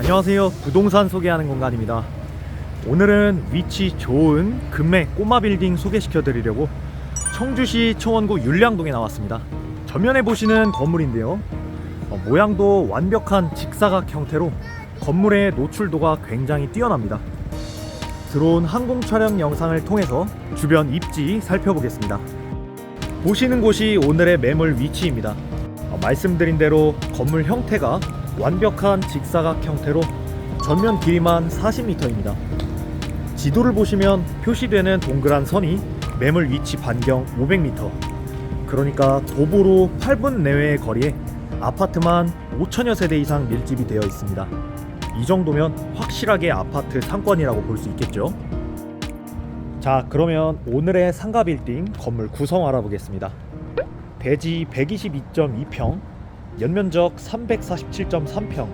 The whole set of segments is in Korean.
안녕하세요. 부동산 소개하는 공간입니다. 오늘은 위치 좋은 금매 꼬마 빌딩 소개시켜 드리려고 청주시 청원구 율량동에 나왔습니다. 전면에 보시는 건물인데요. 어, 모양도 완벽한 직사각 형태로 건물의 노출도가 굉장히 뛰어납니다. 드론 항공 촬영 영상을 통해서 주변 입지 살펴보겠습니다. 보시는 곳이 오늘의 매물 위치입니다. 어, 말씀드린 대로 건물 형태가 완벽한 직사각 형태로 전면 길이만 40m입니다. 지도를 보시면 표시되는 동그란 선이 매물 위치 반경 500m. 그러니까 도보로 8분 내외의 거리에 아파트만 5천여 세대 이상 밀집이 되어 있습니다. 이 정도면 확실하게 아파트 상권이라고 볼 수 있겠죠. 자, 그러면 오늘의 상가 빌딩 건물 구성 알아보겠습니다. 대지 122.2평, 연면적 347.3평,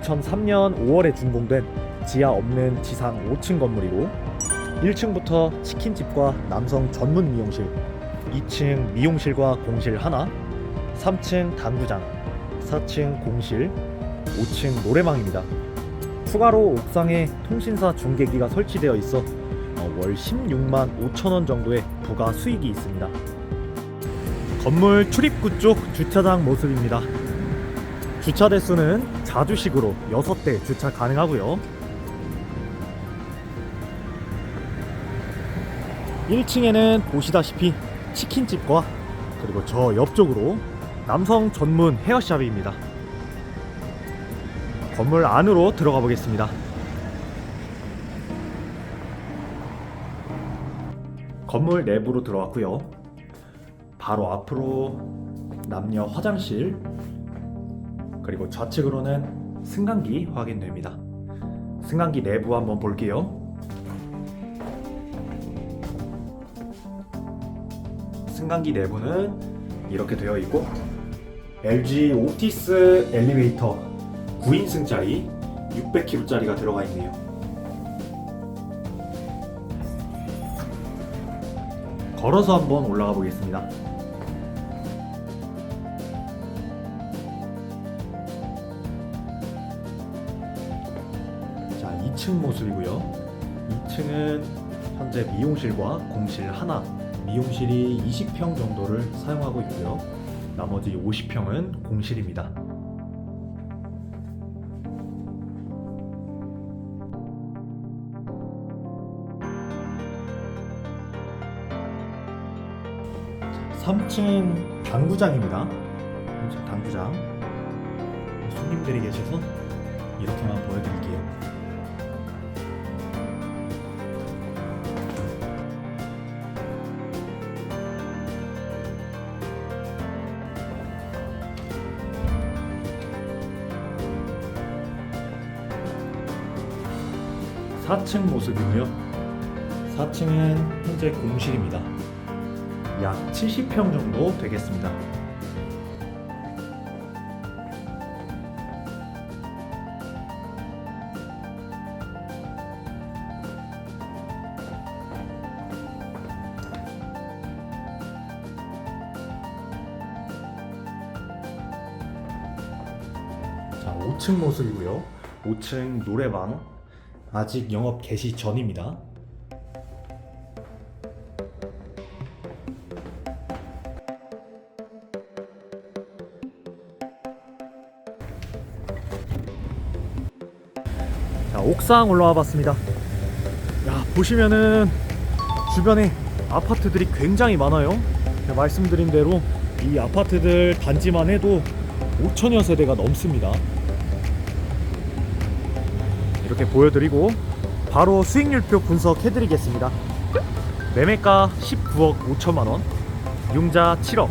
2003년 5월에 준공된 지하 없는 지상 5층 건물이고 1층부터 치킨집과 남성 전문 미용실, 2층 미용실과 공실 하나, 3층 당구장, 4층 공실, 5층 노래방입니다. 추가로 옥상에 통신사 중계기가 설치되어 있어 어, 월 16만 5천 원 정도의 부가 수익이 있습니다. 건물 출입구 쪽 주차장 모습입니다. 주차 대수는 자주식으로 6대 주차 가능하고요. 1층에는 보시다시피 치킨집과 그리고 저 옆쪽으로 남성 전문 헤어샵입니다. 건물 안으로 들어가 보겠습니다. 건물 내부로 들어왔고요. 바로 앞으로 남녀 화장실 그리고 좌측으로는 승강기 확인됩니다. 승강기 내부 한번 볼게요. 승강기 내부는 이렇게 되어 있고 LG 오티스 엘리베이터 9인승짜리 600kg짜리가 들어가 있네요. 걸어서 한번 올라가 보겠습니다. 자, 2층 모습이고요. 2층은 현재 미용실과 공실 하나, 미용실이 20평 정도를 사용하고 있고요. 나머지 50평은 공실입니다. 자, 3층 당구장입니다. 3층 당구장. 손님들이 계셔서 이렇게만 보여드릴게요. 사층 모습이고요. 4층은 현재 공실입니다. 약 70평 정도 되겠습니다. 자, 5층 모습이고요. 5층 노래방 아직 영업 개시 전입니다. 자, 옥상 올라와 봤습니다. 야, 보시면은 주변에 아파트들이 굉장히 많아요. 말씀드린 대로 이 아파트들 단지만 해도 5천여 세대가 넘습니다. 이렇게 보여드리고 바로 수익률표 분석해드리겠습니다. 매매가 19억 5천만 원, 융자 7억,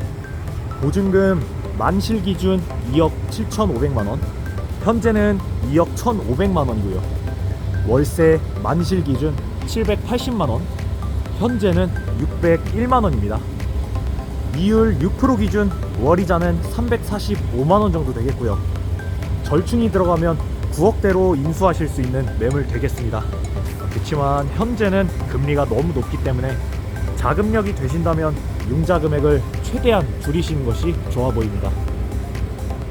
보증금 만실 기준 2억 7천5백만 원, 현재는 2억 1,500만 원이고요. 월세 만실 기준 780만 원, 현재는 601만 원입니다. 이율 6% 기준 월이자는 345만 원 정도 되겠고요. 절충이 들어가면 9억대로 인수하실 수 있는 매물 되겠습니다. 그렇지만 현재는 금리가 너무 높기 때문에 자금력이 되신다면 융자 금액을 최대한 줄이시는 것이 좋아 보입니다.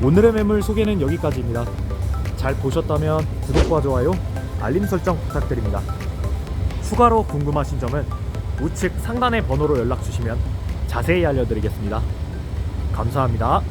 오늘의 매물 소개는 여기까지입니다. 잘 보셨다면 구독과 좋아요, 알림 설정 부탁드립니다. 추가로 궁금하신 점은 우측 상단의 번호로 연락 주시면 자세히 알려드리겠습니다. 감사합니다.